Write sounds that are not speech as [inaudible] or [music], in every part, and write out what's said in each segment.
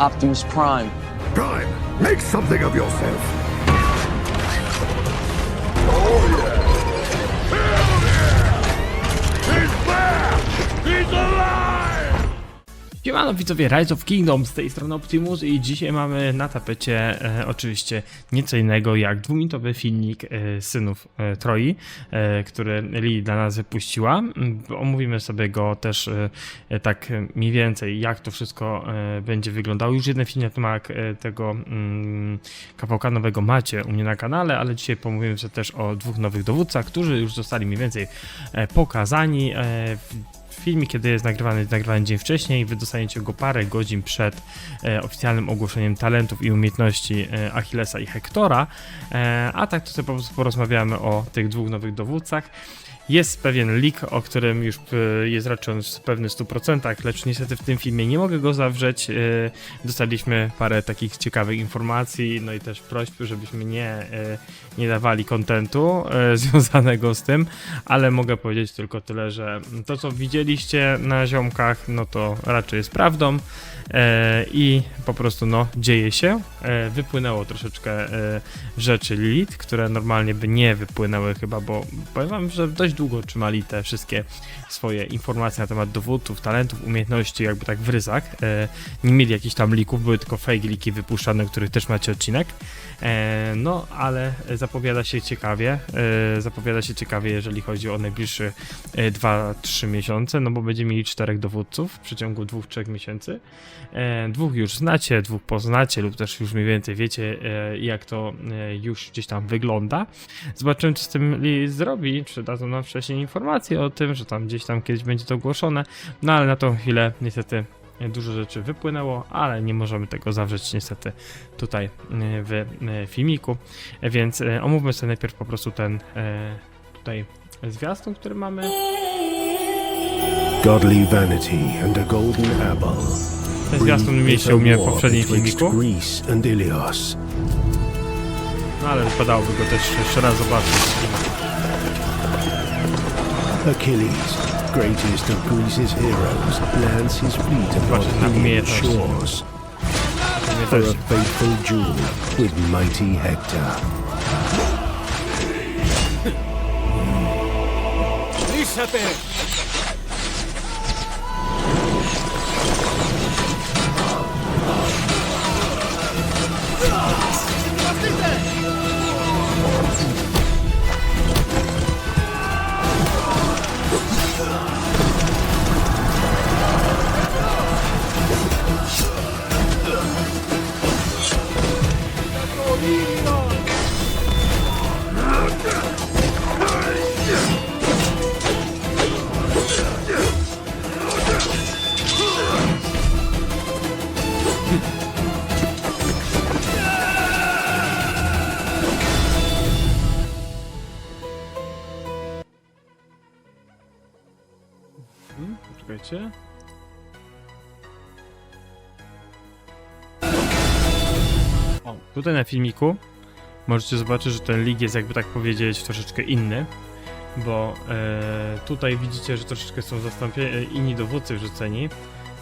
Optimus Prime. Prime, make something of yourself. Oh, He's back! He's alive! Siemano widzowie Rise of Kingdom, z tej strony Optimus i dzisiaj mamy na tapecie e, oczywiście nieco innego jak dwuminutowy filmik e, synów e, Troi, e, który Lili dla nas wypuściła. Mm, Omówimy sobie go też e, tak mniej więcej jak to wszystko e, będzie wyglądało. Już jeden film na e, tego mm, kawałka nowego macie u mnie na kanale, ale dzisiaj pomówimy sobie też o dwóch nowych dowódcach, którzy już zostali mniej więcej e, pokazani. E, filmik, kiedy jest nagrywany, jest nagrywany dzień wcześniej, wy dostaniecie go parę godzin przed e, oficjalnym ogłoszeniem talentów i umiejętności e, Achillesa i Hektora, e, a tak sobie po prostu porozmawiamy o tych dwóch nowych dowódcach. Jest pewien leak, o którym już e, jest raczej w pewnych 100%, lecz niestety w tym filmie nie mogę go zawrzeć. E, Dostaliśmy parę takich ciekawych informacji, no i też prośb, żebyśmy nie, e, nie dawali kontentu [laughs] związanego z tym, ale mogę powiedzieć tylko tyle, że to co widzieliście na ziomkach, no to raczej jest prawdą i po prostu no dzieje się. Wypłynęło troszeczkę rzeczy Lilith, które normalnie by nie wypłynęły chyba, bo powiem wam, że dość długo trzymali te wszystkie swoje informacje na temat dowódców, talentów, umiejętności jakby tak w ryzach. E, nie mieli jakichś tam lików, były tylko fake liki wypuszczane, których też macie odcinek. E, no, ale zapowiada się ciekawie. E, zapowiada się ciekawie, jeżeli chodzi o najbliższe e, 2-3 miesiące, no bo będziemy mieli czterech dowódców w przeciągu 2-3 miesięcy. Dwóch już znacie, dwóch poznacie, lub też już mniej więcej wiecie, jak to już gdzieś tam wygląda. Zobaczymy, co z tym zrobi, czy dadzą nam wcześniej informacje o tym, że tam gdzieś tam kiedyś będzie to ogłoszone. No ale na tą chwilę niestety e, dużo rzeczy wypłynęło, ale nie możemy tego zawrzeć niestety tutaj e, w e, filmiku. Więc omówmy sobie najpierw po prostu ten tutaj zwiastun, który mamy. Godly vanity and a golden apple. Ten zwiastun mieliście u mnie w poprzednim filmiku. No ale wypadałoby go też jeszcze raz zobaczyć. Achilles, greatest of Greece's heroes, lands his fleet upon Zobaczyć na Ilian umiejętność. shores Mnie for też a fateful duel with mighty Hector. Hmm, Come on. Poczekajcie. O, tutaj na filmiku możecie zobaczyć, że ten lig jest jakby tak powiedzieć troszeczkę inny, bo e, tutaj widzicie, że troszeczkę są zastąpieni inni dowódcy wrzuceni.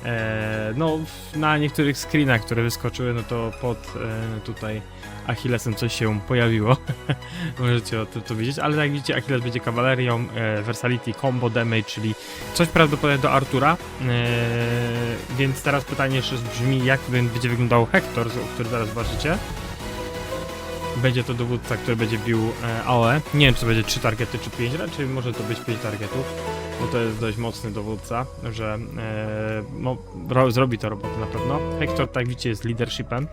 E, no, na niektórych screenach, które wyskoczyły, no to pod e, tutaj Achillesem coś się pojawiło. [laughs] Możecie o tym to widzieć, ale jak widzicie, Achilles będzie kawalerią, e, Versality, Combo Damage, czyli coś prawdopodobnie do Artura. Więc teraz pytanie jeszcze brzmi, jak będzie wyglądał Hector, który zaraz zobaczycie. Będzie to dowódca, który będzie bił AOE. Nie wiem, czy to będzie 3 targety, czy 5, raczej może to być 5 targetów, bo to jest dość mocny dowódca, że e, no, ro, zrobi to robotę na pewno. Hector, tak widzicie, jest leadershipem,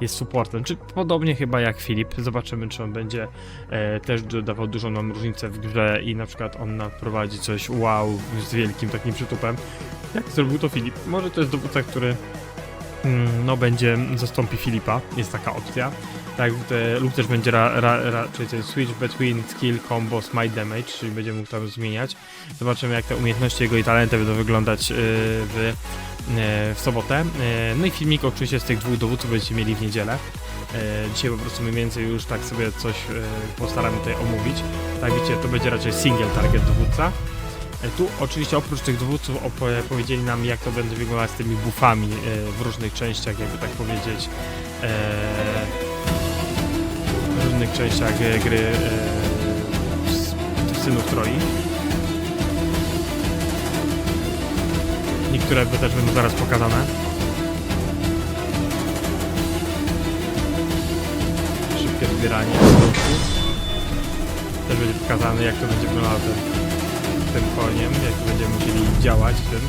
jest supportem, czy podobnie chyba jak Filip. Zobaczymy, czy on będzie e, też dodawał dużą nam różnicę w grze i na przykład on naprowadzi coś wow z wielkim takim przytupem, jak zrobił to Filip. Może to jest dowódca, który no będzie zastąpi Filipa, jest taka opcja. Tak, te, lub też będzie ra, ra, raczej ten switch between skill, combo, smite damage, czyli będzie mógł tam zmieniać. Zobaczymy jak te umiejętności jego i talenty będą wyglądać yy, w, yy, w sobotę. Yy, no i filmik oczywiście z tych dwóch dowódców będziecie mieli w niedzielę. Yy, dzisiaj po prostu mniej więcej już tak sobie coś yy, postaramy tutaj omówić. Tak widzicie, to będzie raczej single target dowódca. E, Tu oczywiście oprócz tych dowódców powiedzieli nam jak to będzie wyglądać z tymi buffami e, w różnych częściach, jakby tak powiedzieć. E, w różnych częściach gry Synów Troi. Niektóre też będą zaraz pokazane. Szybkie zbieranie. Też będzie pokazane jak to będzie wyglądało tym koniem, jak będziemy musieli działać tym.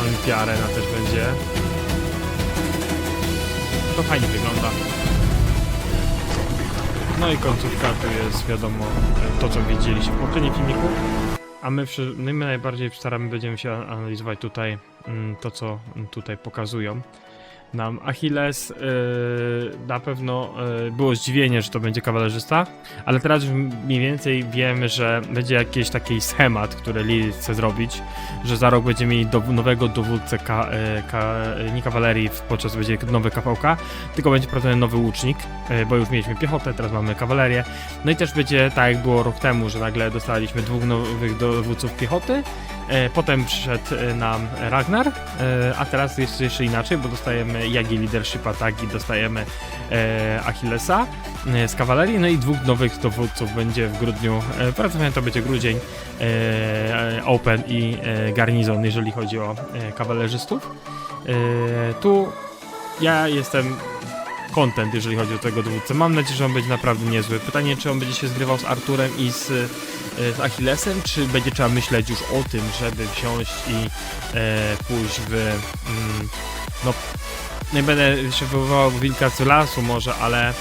Olympia Arena też będzie. To fajnie wygląda. No i końcówka to jest wiadomo to co widzieliście w poprzednim filmiku. A my, my najbardziej staramy będziemy się analizować tutaj mm, to co tutaj pokazują nam. Achilles yy, na pewno yy, było zdziwienie, że to będzie kawalerzysta, ale teraz już mniej więcej wiemy, że będzie jakiś taki schemat, który Lilith chce zrobić, że za rok będziemy mieli do, nowego dowódcę ka, yy, ka, nie kawalerii, podczas będzie nowy KVK, tylko będzie prawdopodobnie nowy łucznik, yy, bo już mieliśmy piechotę, teraz mamy kawalerię. No i też będzie tak jak było rok temu, że nagle dostaliśmy dwóch nowych dowódców piechoty, Potem przyszedł e, nam Ragnar, e, a teraz jest jeszcze inaczej, bo dostajemy Jagi Leadership Ataki, dostajemy e, Achillesa e, z kawalerii, no i dwóch nowych dowódców będzie w grudniu, e, prawdopodobnie to będzie grudzień, e, e, Open i e, Garnizon, jeżeli chodzi o e, kawalerzystów. E, tu ja jestem content, jeżeli chodzi o tego dowódcę. Mam nadzieję, że on będzie naprawdę niezły. Pytanie, czy on będzie się zgrywał z Arturem i z, e, z Achillesem, czy będzie trzeba myśleć już o tym, żeby wsiąść i e, pójść w... Mm, no, nie będę się wywoływał wilka z lasu może, ale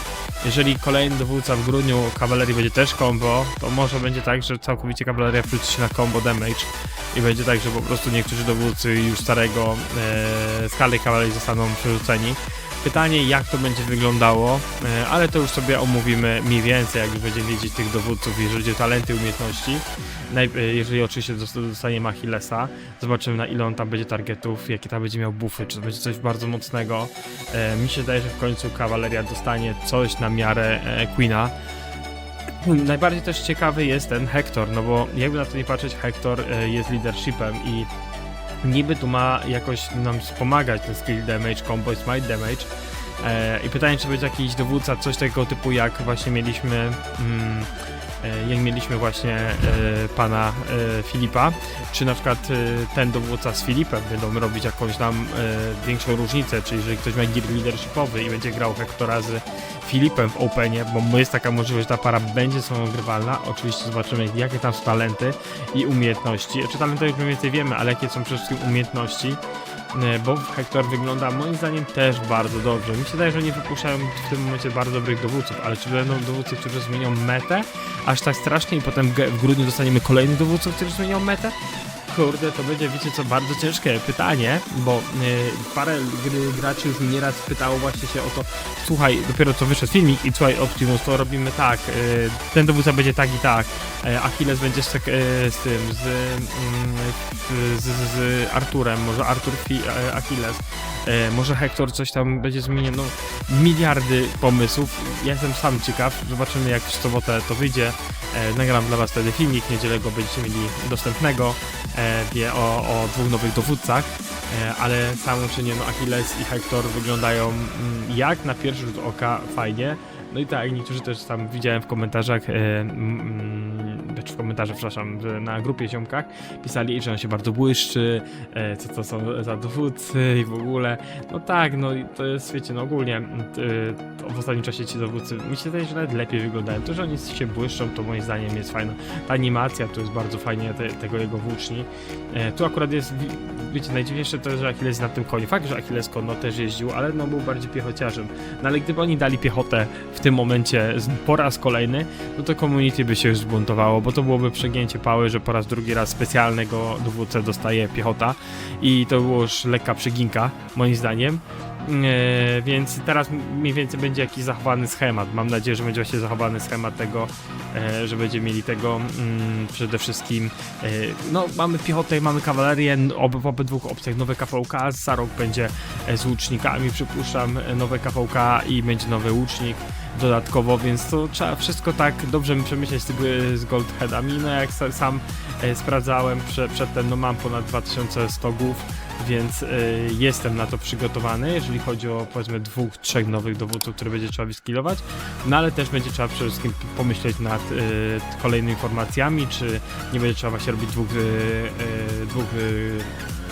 jeżeli kolejny dowódca w grudniu kawalerii będzie też combo, to może będzie tak, że całkowicie kawaleria wróci się na combo damage i będzie tak, że po prostu niektórzy dowódcy już starego e, skali kawalerii zostaną przerzuceni. Pytanie, jak to będzie wyglądało, e, ale to już sobie omówimy mniej więcej, jak już będziemy wiedzieć tych dowódców, jeżeli chodzi o talenty, umiejętności. E, Jeżeli oczywiście dost- dostaniemy Achillesa, zobaczymy na ile on tam będzie targetów, jakie tam będzie miał buffy, czy to będzie coś bardzo mocnego. E, Mi się wydaje, że w końcu kawaleria dostanie coś na miarę Queena. Najbardziej też ciekawy jest ten Hector, no bo jakby na to nie patrzeć, Hector jest leadershipem i niby tu ma jakoś nam wspomagać ten skill damage, combo smite damage. E, I pytanie, czy będzie jakiś dowódca, coś tego typu jak właśnie mieliśmy, mm, jak mieliśmy właśnie e, pana e, Filipa, czy na przykład e, ten dowódca z Filipem będą robić jakąś tam e, większą różnicę, czyli jeżeli ktoś ma gear leadershipowy i będzie grał Hectora z Filipem w Openie, bo jest taka możliwość, że ta para będzie są ogrywalna, oczywiście zobaczymy jakie tam są talenty i umiejętności. Czy talenty już mniej więcej wiemy, ale jakie są przede wszystkim umiejętności, E, bo Hector wygląda moim zdaniem też bardzo dobrze. Mi się wydaje, że nie wypuszczają w tym momencie bardzo dobrych dowódców, ale czy będą dowódcy, którzy zmienią metę aż tak strasznie i potem w grudniu dostaniemy kolejnych dowódców, którzy zmienią metę? Kurde, to będzie, wiecie co, bardzo ciężkie pytanie, bo y, parę gry, graczy już mnie nieraz pytało właśnie się o to, słuchaj, dopiero co wyszedł filmik i słuchaj, Optimus, to robimy tak, y, ten dowódca będzie tak i tak, y, Achilles będzie z, y, z tym, z, mm, z, z, z Arturem, może Artur fi, y, Achilles, y, może Hector coś tam będzie zmieniony, no miliardy pomysłów, ja jestem sam ciekaw, zobaczymy jak w sobotę to wyjdzie, e, nagram dla was wtedy filmik, niedzielę go będziecie mieli dostępnego, e, wie o, o dwóch nowych dowódcach, e, ale sam uczynię, no Achilles i Hector wyglądają mm, jak na pierwszy rzut oka fajnie. No i tak, niektórzy też tam widziałem w komentarzach, e, mm, czy w komentarzach, przepraszam, na grupie ziomkach, pisali, że on się bardzo błyszczy, e, co to są za dowódcy i w ogóle. No tak, no i to jest, wiecie, no ogólnie t- w ostatnim czasie ci dowódcy, mi się wydaje, że nawet lepiej wyglądają. To, że oni się błyszczą, to moim zdaniem jest fajne. Ta animacja tu jest bardzo fajnie, te, tego jego włóczni. E, tu akurat jest, wiecie, najdziwniejsze to, że Achilles na tym koniu. Fakt, że Achilles konno też jeździł, ale no był bardziej piechociarzem. No ale gdyby oni dali piechotę w tym momencie po raz kolejny, no to community by się już zbuntowało, bo to byłoby przegięcie pały, że po raz drugi raz specjalnego dowódcę dostaje piechota i to było już lekka przeginka, moim zdaniem. E, więc teraz mniej więcej będzie jakiś zachowany schemat. Mam nadzieję, że będzie właśnie zachowany schemat tego, e, że będziemy mieli tego mm, przede wszystkim. E, no, mamy piechotę i mamy kawalerię, ob, w obydwu opcjach nowe KVK, Sarok będzie z łucznikami, przypuszczam, nowe KVK i będzie nowy łucznik dodatkowo, więc to trzeba wszystko tak dobrze przemyśleć z, z Goldheadami. No jak sa- sam sprawdzałem prze, przedtem, no mam ponad 2100 głów, więc e, jestem na to przygotowany, jeżeli chodzi o powiedzmy dwóch, trzech nowych dowódców, które będzie trzeba wyskillować, no ale też będzie trzeba przede wszystkim pomyśleć nad e, kolejnymi formacjami, czy nie będzie trzeba właśnie robić dwóch, e, dwóch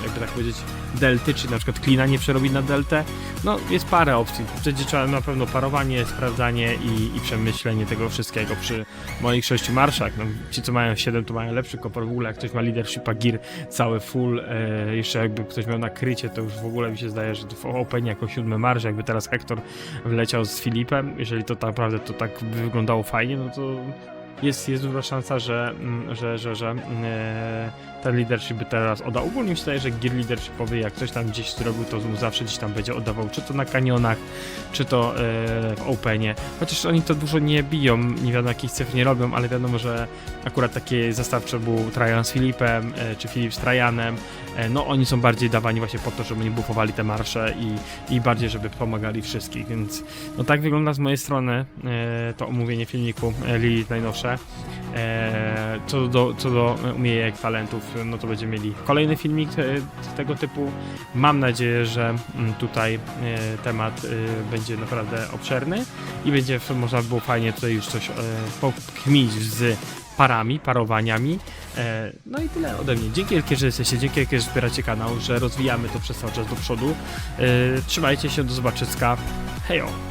jakby tak powiedzieć, delty, czy na przykład klina nie przerobić na deltę. No, jest parę opcji. Będzie trzeba na pewno parowanie, sprawdzanie i, i przemyślenie tego wszystkiego przy moich sześciu marszach. No, ci, co mają 7, to mają lepszy kopor w ogóle. Jak ktoś ma leadershipa gear cały full, e, jeszcze jakby ktoś miał nakrycie, to już w ogóle mi się zdaje, że w Openie jako siódmy marsz, jakby teraz Hector wleciał z Filipem, jeżeli to naprawdę to tak wyglądało fajnie, no to jest, jest duża szansa, że, mm, że, że, że ten leadership by teraz oddał. Ogólnie wydaje, że gear leadershipowy, jak ktoś tam gdzieś zrobił, to zawsze gdzieś tam będzie oddawał, czy to na kanionach, czy to e, w Openie. Chociaż oni to dużo nie biją, nie wiadomo jakich cyfr nie robią, ale wiadomo, że akurat takie zastawcze był Trajan z Filipem, e, czy Filip z Trajanem. E, no oni są bardziej dawani właśnie po to, żeby nie bufowali te marsze i, i bardziej, żeby pomagali wszystkich, więc no tak wygląda z mojej strony to omówienie filmiku Lilith najnowsze. Co do, co do umiejętności talentów, no to będziemy mieli kolejny filmik tego typu. Mam nadzieję, że mm, tutaj e, temat e, będzie naprawdę obszerny i będzie można było fajnie tutaj już coś e, pokminić z parami, parowaniami. No i tyle ode mnie. Dzięki wielkie, że jesteście, dzięki wielkie, że wspieracie kanał, że rozwijamy to przez cały czas do przodu. Trzymajcie się, do zobaczyska. Hejo!